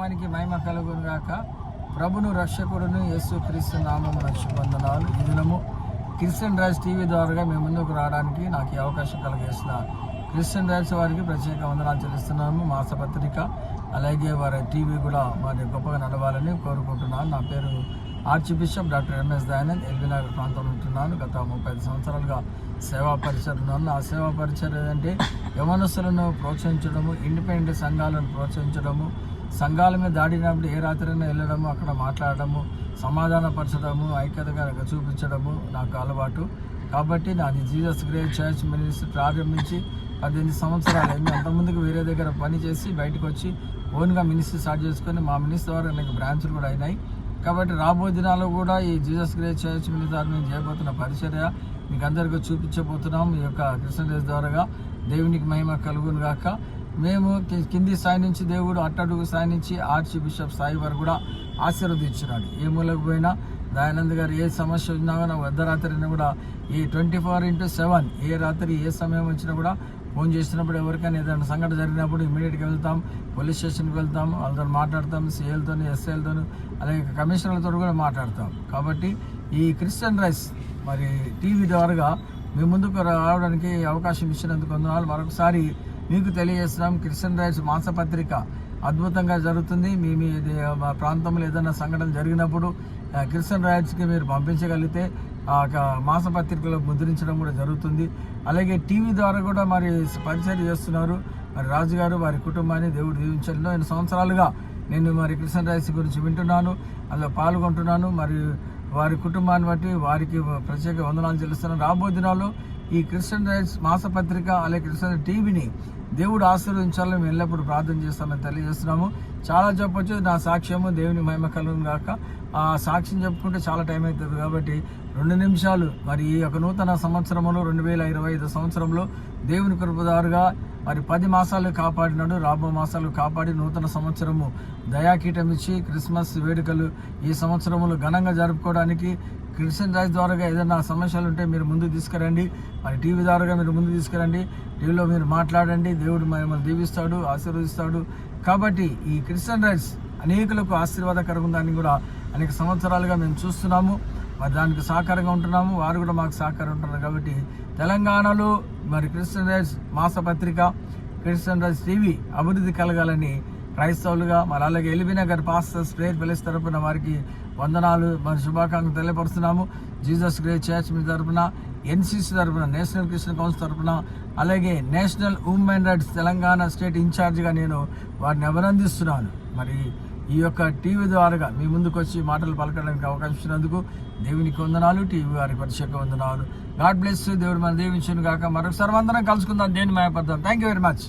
మనకి మహిమ కలుగును గాక. ప్రభును రక్షకుడును యేసు క్రీస్తు నామము రక్షబంధనాలు ఈ దినము క్రిస్టియన్ రైస్ టీవీ ద్వారా మేము ముందుకు రావడానికి నాకు ఈ అవకాశం కలిగేసిన క్రిస్టియన్ రైస్ వారికి ప్రత్యేక వందనాలు చెల్లిస్తున్నాము. మాసపత్రిక అలాగే వారి టీవీ కూడా మరి గొప్పగా నడవాలని కోరుకుంటున్నాను. నా పేరు archbishop doctor MS Dayanand LB Nagar ప్రాంతంలో ఉంటున్నాను. గత ముప్పై ఐదు సంవత్సరాలుగా సేవా పరిచయం ఉన్నాను ఆ సేవా పరిచయం ఏంటంటే యవనస్తులను ప్రోత్సహించడము ఇండిపెండెంట్ సంఘాలను ప్రోత్సహించడము సంఘాల మీద దాడినప్పుడు ఏ రాత్రైనా వెళ్ళడము అక్కడ మాట్లాడడము సమాధానపరచడము ఐక్యతగా చూపించడము నాకు అలవాటు. కాబట్టి నాది జీసస్ గ్రేట్ చర్చ్ మినిస్ట్రీ ప్రారంభించి పద్దెనిమిది సంవత్సరాలు అయింది. అంతకుముందుకు వేరే దగ్గర పని చేసి బయటకు వచ్చి ఓన్గా మినిస్ట్రీ స్టార్ట్ చేసుకొని మా మినిస్ట్రీ ద్వారా నాకు బ్రాంచ్లు కూడా అయినాయి. కాబట్టి రాబోయే దినాల్లో కూడా ఈ జీసస్ గ్రేట్ చర్చ్ మినిస్ట్రీ మేము చేయబోతున్న పరిచర్య మీకు అందరికీ చూపించబోతున్నాం. ఈ యొక్క కృష్ణదేశ్ ద్వారాగా దేవునికి మహిమ కలుగును గాక. మేము కింది స్థాయి నుంచి దేవుడు అట్టడుగు స్థాయి నుంచి ఆర్చ్ బిషప్ స్థాయి వరకు కూడా ఆశీర్వదించినాడు. ఏ మూలకు పోయినా దయానంద్ గారు ఏ సమస్య వచ్చినా కూడా అర్ధరాత్రిని కూడా ఈ ట్వంటీ ఫోర్ ఇంటూ సెవెన్ ఏ రాత్రి ఏ సమయం వచ్చినా కూడా ఫోన్ చేసినప్పుడు ఎవరికైనా ఏదైనా సంఘటన జరిగినప్పుడు ఇమీడియట్గా వెళ్తాం పోలీస్ స్టేషన్కి వెళ్తాం వాళ్ళతో మాట్లాడతాం సీఎల్తో ఎస్ఐలతో అలాగే కమిషనర్లతో కూడా మాట్లాడతాం. కాబట్టి ఈ క్రిస్టియన్ రైస్ మరి టీవీ ద్వారాగా మీ ముందుకు రావడానికి అవకాశం ఇచ్చినందుకు అందువల్ల మరొకసారి మీకు తెలియజేస్తున్నాం క్రిస్టియన్ రైట్స్ మాసపత్రిక. అద్భుతంగా జరుగుతుంది. మీ మీ ఇది మా ప్రాంతంలో ఏదైనా సంఘటన జరిగినప్పుడు క్రిస్టియన్ రైట్స్కి మీరు పంపించగలిగితే ఆ యొక్క మాసపత్రికలో ముద్రించడం కూడా జరుగుతుంది. అలాగే టీవీ ద్వారా కూడా మరి పరిచయం చేస్తున్నారు. మరి రాజుగారు వారి కుటుంబాన్ని దేవుడు దీవించడంలో ఎన్నో సంవత్సరాలుగా నేను మరి క్రిస్టియన్ రైస్ గురించి వింటున్నాను. అందులో పాల్గొంటున్నాను. మరి వారి కుటుంబాన్ని బట్టి వారికి ప్రత్యేక వందనాలు చెల్లిస్తున్నాను. రాబోయే దినాల్లో ఈ క్రిస్టియన్ రైట్స్ మాసపత్రిక అలాగే క్రిస్టియన్ టీవీని దేవుడు ఆశీర్వదించాలని మేము ఎల్లప్పుడూ ప్రార్థన చేస్తామని తెలియజేస్తున్నాము. చాలా చెప్పొచ్చు నా సాక్ష్యము దేవుని మహిమ కలుగును కాక ఆ సాక్ష్యం చెప్పుకుంటే చాలా టైం అవుతుంది కాబట్టి రెండు నిమిషాలు. మరి ఈ యొక్క నూతన సంవత్సరంలో రెండు వేల ఇరవై ఐదు సంవత్సరంలో దేవుని కృపదారుగా మరి పది మాసాలు కాపాడినాడు రాబో మాసాలు కాపాడి నూతన సంవత్సరము దయాకీటం ఇచ్చి క్రిస్మస్ వేడుకలు ఈ సంవత్సరంలో ఘనంగా జరుపుకోవడానికి క్రిస్టియన్ రాజ్ ద్వారా ఏదైనా సమస్యలు ఉంటే మీరు ముందు తీసుకురండి. మరి టీవీ ద్వారా మీరు ముందు తీసుకురండి. టీవీలో మీరు మాట్లాడండి. దేవుడు మిమ్మల్ని దీవిస్తాడు ఆశీర్వదిస్తాడు. కాబట్టి ఈ క్రిస్టియన్ రైట్స్ అనేకులకు ఆశీర్వాదకరంగా దాన్ని కూడా అనేక సంవత్సరాలుగా మేము చూస్తున్నాము. మరి దానికి సహకారంగా ఉంటున్నాము. వారు కూడా మాకు సహకారం ఉంటున్నారు కాబట్టి తెలంగాణలో మరి క్రిస్టియన్ రైట్స్ మాసపత్రిక క్రిస్టియన్ రైట్స్ టీవీ అభివృద్ధి కలగాలని క్రైస్తవులుగా మరి అలాగే ఎలిబినగర్ పాస్టర్స్ ప్రేయర్ పిలిస్ తరపున వారికి వందనాలు. మరి శుభాకాంక్షలు తెలియపరుస్తున్నాము. జీసస్ గ్రే చర్చ్ మీ తరఫున ఎన్సీసీ తరపున నేషనల్ క్రిస్టియన్ కౌన్సిల్ తరఫున అలాగే national women rights Telangana state ఇన్ఛార్జిగా నేను వారిని అభినందిస్తున్నాను. మరి ఈ యొక్క టీవీ ద్వారాగా మీ ముందుకు వచ్చి మాటలు పలకడానికి అవకాశం ఇచ్చినందుకు దేవునికి వందనాలు టీవీ వారికి పరిచయం వందనాలు. గాడ్ బ్లెస్ దేవుడు మన దీవించును కాక మరొకసారి వందనం కలుసుకుందాం. దేని మాయపడతాం? Thank you very much